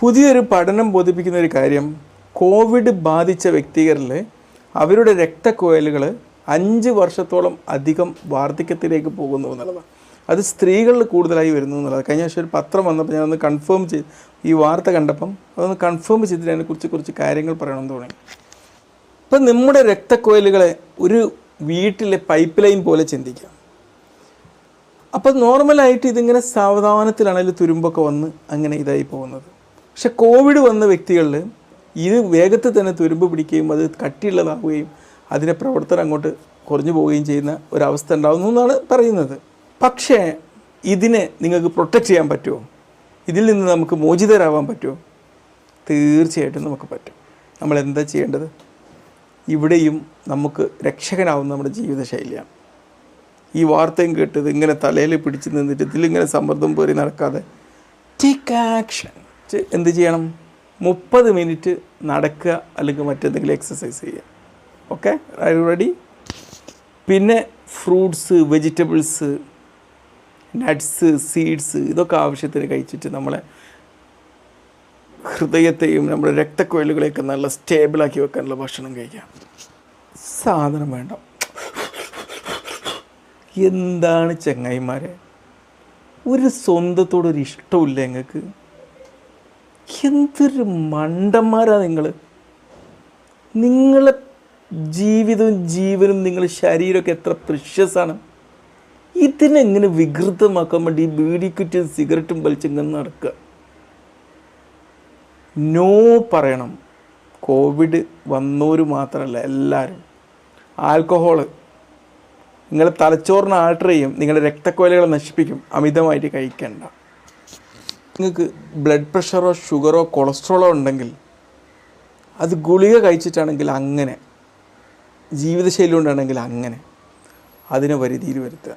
പുതിയൊരു പഠനം ബോധിപ്പിക്കുന്ന ഒരു കാര്യം കോവിഡ് ബാധിച്ച വ്യക്തികളിൽ അവരുടെ രക്തക്കുഴലുകൾ അഞ്ച് വർഷത്തോളം അധികം വാർദ്ധക്യത്തിലേക്ക് പോകുന്നു എന്നുള്ളതാണ്. അത് സ്ത്രീകളിൽ കൂടുതലായി വരുന്നു എന്നുള്ളത് കഴിഞ്ഞ വർഷം ഒരു പത്രം വന്നപ്പോൾ ഞാനൊന്ന് കൺഫേം ചെയ്ത് ഈ വാർത്ത കണ്ടപ്പം അതൊന്ന് കൺഫേം ചെയ്തിട്ട് അതിനെക്കുറിച്ച് കുറച്ച് കാര്യങ്ങൾ പറയണമെന്ന് തോന്നി. ഇപ്പം നമ്മുടെ രക്തക്കുഴലുകളെ ഒരു വീട്ടിലെ പൈപ്പ് ലൈൻ പോലെ ചിന്തിക്കാം. അപ്പം നോർമലായിട്ട് ഇതിങ്ങനെ സാവധാനത്തിലാണെങ്കിൽ തുരുമ്പൊക്കെ വന്ന് അങ്ങനെ ഇതായി പോകുന്നത്. പക്ഷെ കോവിഡ് വന്ന വ്യക്തികളിൽ ഇത് വേഗത്തിൽ തന്നെ തുരുമ്പ് പിടിക്കുകയും അത് കട്ടിയുള്ളതാവുകയും അതിന്റെ പ്രവർത്തനം അങ്ങോട്ട് കുറഞ്ഞു പോവുകയും ചെയ്യുന്ന ഒരവസ്ഥ ഉണ്ടാകുന്നു എന്നാണ് പറയുന്നത്. പക്ഷേ ഇതിനെ നിങ്ങൾക്ക് പ്രൊട്ടക്റ്റ് ചെയ്യാൻ പറ്റുമോ? ഇതിൽ നിന്ന് നമുക്ക് മോചിതരാവാൻ പറ്റുമോ? തീർച്ചയായിട്ടും നമുക്ക് പറ്റും. നമ്മൾ എന്താ ചെയ്യേണ്ടത്? ഇവിടെയും നമുക്ക് രക്ഷകനാവുന്ന നമ്മുടെ ജീവിതശൈലിയാണ്. ഈ വാർത്തയും കേട്ടത് ഇങ്ങനെ തലയിൽ പിടിച്ച് നിന്നിട്ട് ഇതിലിങ്ങനെ സമ്മർദ്ദം പേറി നടക്കാതെ ടേക്ക് ആക്ഷൻ എന്ത് ചെയ്യണം? മുപ്പത് മിനിറ്റ് നടക്കുക അല്ലെങ്കിൽ മറ്റെന്തെങ്കിലും എക്സസൈസ് ചെയ്യുക. ഓക്കെ റെഡി പിന്നെ ഫ്രൂട്ട്സ് വെജിറ്റബിൾസ് നട്ട്സ് സീഡ്സ് ഇതൊക്കെ ആവശ്യത്തിന് കഴിച്ചിട്ട് നമ്മളെ ഹൃദയത്തെയും നമ്മുടെ രക്തക്കൊഴലുകളെയൊക്കെ നല്ല സ്റ്റേബിളാക്കി വെക്കാനുള്ള ഭക്ഷണം കഴിക്കാം. സാധനം വേണ്ട. എന്താണ് ചങ്ങായിമാരെ? ഒരു സ്വന്തത്തോടൊരു ഇഷ്ടമില്ല നിങ്ങൾക്ക് എന്തൊരു മണ്ടന്മാരാ നിങ്ങൾ നിങ്ങളെ ജീവിതവും ജീവനും നിങ്ങളുടെ ശരീരമൊക്കെ എത്ര പ്രഷ്യസാണ് ഇതിനെങ്ങനെ വികൃതമാക്കാൻ വേണ്ടി ഈ ബീഡിക്കുറ്റും സിഗരറ്റും വലിച്ചിങ്ങനെ നടക്കുക. നോ പറയണം. കോവിഡ് വന്നവർ മാത്രമല്ല എല്ലാവരും ആൽക്കഹോൾ. നിങ്ങളെ തലച്ചോറിന് ആൾട്ടർ ചെയ്യും. നിങ്ങളുടെ രക്തക്കോലകളെ നശിപ്പിക്കും. അമിതമായിട്ട് കഴിക്കേണ്ട. നിങ്ങൾക്ക് ബ്ലഡ് പ്രഷറോ ഷുഗറോ കൊളസ്ട്രോളോ ഉണ്ടെങ്കിൽ അത് ഗുളിക കഴിച്ചിട്ടാണെങ്കിൽ അങ്ങനെ ജീവിതശൈലി കൊണ്ടാണെങ്കിൽ അങ്ങനെ അതിനെ പരിധിയിൽ വരുത്തുക.